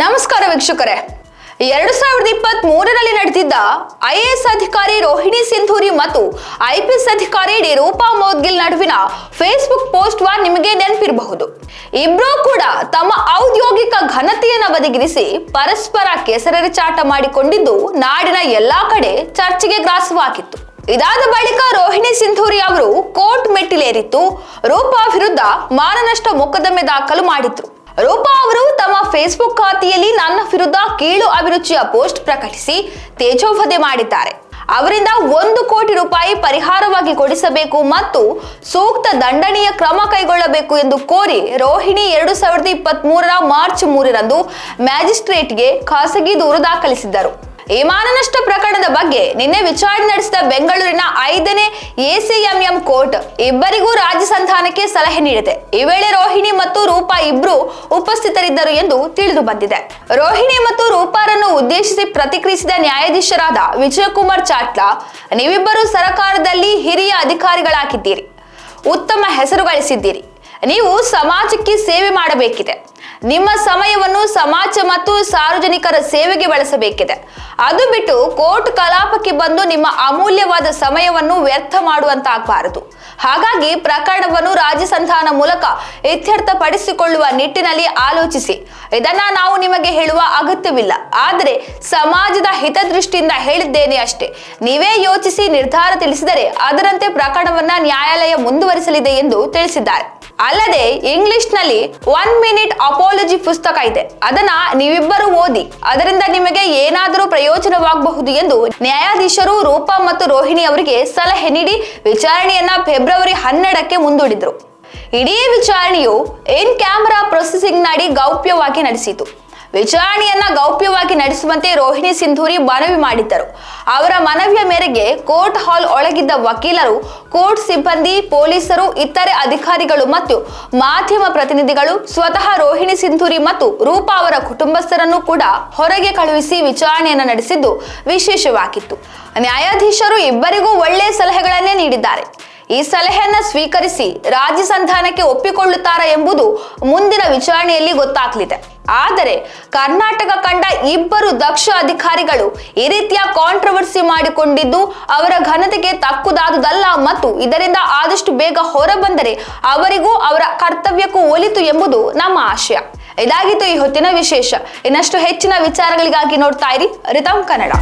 ನಮಸ್ಕಾರ ವೀಕ್ಷಕರೇ. ಎರಡು ಸಾವಿರದ ಇಪ್ಪತ್ತ್ ಮೂರರಲ್ಲಿ ನಡೆದಿದ್ದ ಐಎಎಸ್ ಅಧಿಕಾರಿ ರೋಹಿಣಿ ಸಿಂಧೂರಿ ಮತ್ತು ಐಪಿಎಸ್ ಅಧಿಕಾರಿ ಡಿ ರೂಪಾ ಮೋದ್ಗಿಲ್ ನಡುವಿನ ಫೇಸ್ಬುಕ್ ಪೋಸ್ಟ್ ವಾರ್ ನಿಮಗೆ ನೆನಪಿರಬಹುದು. ಇಬ್ರೂ ಕೂಡ ತಮ್ಮ ಔದ್ಯೋಗಿಕ ಘನತೆಯನ್ನು ಬದಿಗಿರಿಸಿ ಪರಸ್ಪರ ಕೆಸರೆರಚಾಟ ಮಾಡಿಕೊಂಡಿದ್ದು ನಾಡಿನ ಎಲ್ಲಾ ಕಡೆ ಚರ್ಚೆಗೆ ಗ್ರಾಸವಾಗಿತ್ತು. ಇದಾದ ಬಳಿಕ ರೋಹಿಣಿ ಸಿಂಧೂರಿ ಅವರು ಕೋರ್ಟ್ ಮೆಟ್ಟಿಲೇರಿತ್ತು ರೂಪಾ ವಿರುದ್ಧ ಮಾನನಷ್ಟ ಮೊಕದ್ದಮೆ ದಾಖಲು ಮಾಡಿದ್ರು. ರೂಪಾ ಅವರು ತಮ್ಮ ಫೇಸ್ಬುಕ್ ಖಾತೆಯಲ್ಲಿ ನನ್ನ ವಿರುದ್ಧ ಕೀಳು ಅಭಿರುಚಿಯ ಪೋಸ್ಟ್ ಪ್ರಕಟಿಸಿ ತೇಜೋವಧೆ ಮಾಡಿದ್ದಾರೆ. ಅವರಿಂದ ಒಂದು ಕೋಟಿ ರೂಪಾಯಿ ಪರಿಹಾರವಾಗಿ ಕೊಡಿಸಬೇಕು ಮತ್ತು ಸೂಕ್ತ ದಂಡನೀಯ ಕ್ರಮ ಕೈಗೊಳ್ಳಬೇಕು ಎಂದು ಕೋರಿ ರೋಹಿಣಿ ಎರಡು ಸಾವಿರದ ಇಪ್ಪತ್ತ್ ಮೂರರ ಮಾರ್ಚ್ ಮೂರರಂದು ಮ್ಯಾಜಿಸ್ಟ್ರೇಟ್ಗೆ ಖಾಸಗಿ ದೂರು ದಾಖಲಿಸಿದ್ದರು. ಈ ಮಾನನಷ್ಟ ಪ್ರಕರಣದ ಬಗ್ಗೆ ನಿನ್ನೆ ವಿಚಾರಣೆ ನಡೆಸಿದ ಬೆಂಗಳೂರಿನ ಐದನೇ ಎಸಿಎಂಎಂ ಕೋರ್ಟ್ ಇಬ್ಬರಿಗೂ ರಾಜ್ಯ ಸಂಧಾನಕ್ಕೆ ಸಲಹೆ ನೀಡಿದೆ. ಈ ವೇಳೆ ರೋಹಿಣಿ ಮತ್ತು ರೂಪಾ ಇಬ್ರು ಉಪಸ್ಥಿತರಿದ್ದರು ಎಂದು ತಿಳಿದು ಬಂದಿದೆ. ರೋಹಿಣಿ ಮತ್ತು ರೂಪಾರನ್ನು ಉದ್ದೇಶಿಸಿ ಪ್ರತಿಕ್ರಿಯಿಸಿದ ನ್ಯಾಯಾಧೀಶರಾದ ವಿಜಯಕುಮಾರ್ ಚಾಟ್ಲಾ, ನೀವಿಬ್ಬರು ಸರಕಾರದಲ್ಲಿ ಹಿರಿಯ ಅಧಿಕಾರಿಗಳಾಗಿದ್ದೀರಿ. ಉತ್ತಮ ಹೆಸರು ಗಳಿಸಿದ್ದೀರಿ. ನೀವು ಸಮಾಜಕ್ಕೆ ಸೇವೆ ಮಾಡಬೇಕಿದೆ. ನಿಮ್ಮ ಸಮಯವನ್ನು ಸಮಾಜ ಮತ್ತು ಸಾರ್ವಜನಿಕರ ಸೇವೆಗೆ ಬಳಸಬೇಕಿದೆ. ಅದು ಬಿಟ್ಟು ಕೋರ್ಟ್ ಕಲಾಪಕ್ಕೆ ಬಂದು ನಿಮ್ಮ ಅಮೂಲ್ಯವಾದ ಸಮಯವನ್ನು ವ್ಯರ್ಥ ಮಾಡುವಂತಾಗಬಾರದು. ಹಾಗಾಗಿ ಪ್ರಕರಣವನ್ನು ರಾಜ್ಯ ಸಂಧಾನ ಮೂಲಕ ಇತ್ಯರ್ಥಪಡಿಸಿಕೊಳ್ಳುವ ನಿಟ್ಟಿನಲ್ಲಿ ಆಲೋಚಿಸಿ. ಇದನ್ನ ನಾವು ನಿಮಗೆ ಹೇಳುವ ಅಗತ್ಯವಿಲ್ಲ. ಆದರೆ ಸಮಾಜದ ಹಿತದೃಷ್ಟಿಯಿಂದ ಹೇಳಿದ್ದೇನೆ ಅಷ್ಟೇ. ನೀವೇ ಯೋಚಿಸಿ ನಿರ್ಧಾರ ತಿಳಿಸಿದರೆ ಅದರಂತೆ ಪ್ರಕರಣವನ್ನ ನ್ಯಾಯಾಲಯ ಮುಂದುವರಿಸಲಿದೆ ಎಂದು ತಿಳಿಸಿದ್ದಾರೆ. ಅಲ್ಲದೆ ಇಂಗ್ಲಿಷ್ನಲ್ಲಿ ಒನ್ ಮಿನಿಟ್ ಅಪಾಲಜಿ ಪುಸ್ತಕ ಇದೆ. ಅದನ್ನ ನೀವಿಬ್ಬರು ಓದಿ, ಅದರಿಂದ ನಿಮಗೆ ಏನಾದರೂ ಪ್ರಯೋಜನವಾಗಬಹುದು ಎಂದು ನ್ಯಾಯಾಧೀಶರು ರೂಪಾ ಮತ್ತು ರೋಹಿಣಿ ಅವರಿಗೆ ಸಲಹೆ ನೀಡಿ ವಿಚಾರಣೆಯನ್ನ ಫೆಬ್ರವರಿ ಹನ್ನೆರಡಕ್ಕೆ ಮುಂದೂಡಿದ್ರು. ಇಡೀ ವಿಚಾರಣೆಯು ಇನ್ ಕ್ಯಾಮೆರಾ ಪ್ರೊಸೆಸಿಂಗ್ ನಡಿ ಗೌಪ್ಯವಾಗಿ ನಡೆಸಿತು. ವಿಚಾರಣೆಯನ್ನ ಗೌಪ್ಯವಾಗಿ ನಡೆಸುವಂತೆ ರೋಹಿಣಿ ಸಿಂಧೂರಿ ಮನವಿ ಮಾಡಿದ್ದರು. ಅವರ ಮನವಿಯ ಮೇರೆಗೆ ಕೋರ್ಟ್ ಹಾಲ್ ಒಳಗಿದ್ದ ವಕೀಲರು, ಕೋರ್ಟ್ ಸಿಬ್ಬಂದಿ, ಪೊಲೀಸರು, ಇತರೆ ಅಧಿಕಾರಿಗಳು ಮತ್ತು ಮಾಧ್ಯಮ ಪ್ರತಿನಿಧಿಗಳು ಸ್ವತಃ ರೋಹಿಣಿ ಸಿಂಧೂರಿ ಮತ್ತು ರೂಪಾ ಅವರ ಕುಟುಂಬಸ್ಥರನ್ನು ಕೂಡ ಹೊರಗೆ ಕಳುಹಿಸಿ ವಿಚಾರಣೆಯನ್ನು ನಡೆಸಿದ್ದು ವಿಶೇಷವಾಗಿತ್ತು. ನ್ಯಾಯಾಧೀಶರು ಇಬ್ಬರಿಗೂ ಒಳ್ಳೆಯ ಸಲಹೆಗಳನ್ನೇ ನೀಡಿದ್ದಾರೆ. ಈ ಸಲಹೆಯನ್ನ ಸ್ವೀಕರಿಸಿ ರಾಜ್ಯ ಸಂಧಾನಕ್ಕೆ ಒಪ್ಪಿಕೊಳ್ಳುತ್ತಾರಾ ಎಂಬುದು ಮುಂದಿನ ವಿಚಾರಣೆಯಲ್ಲಿ ಗೊತ್ತಾಗಲಿದೆ. ಆದರೆ ಕರ್ನಾಟಕ ಕಂಡ ಇಬ್ಬರು ದಕ್ಷ ಅಧಿಕಾರಿಗಳು ಈ ರೀತಿಯ ಕಾಂಟ್ರವರ್ಸಿ ಮಾಡಿಕೊಂಡಿದ್ದು ಅವರ ಘನತೆಗೆ ತಕ್ಕುದಾದುದಲ್ಲ ಮತ್ತು ಇದರಿಂದ ಆದಷ್ಟು ಬೇಗ ಹೊರಬಂದರೆ ಅವರಿಗೂ ಅವರ ಕರ್ತವ್ಯಕ್ಕೂ ಒಲಿತು ಎಂಬುದು ನಮ್ಮ ಆಶಯ. ಇದಾಗಿತ್ತು ಈ ಹೊತ್ತಿನ ವಿಶೇಷ. ಇನ್ನಷ್ಟು ಹೆಚ್ಚಿನ ವಿಚಾರಗಳಿಗಾಗಿ ನೋಡ್ತಾ ಇರಿ ರಿತಮ್ ಕನ್ನಡ.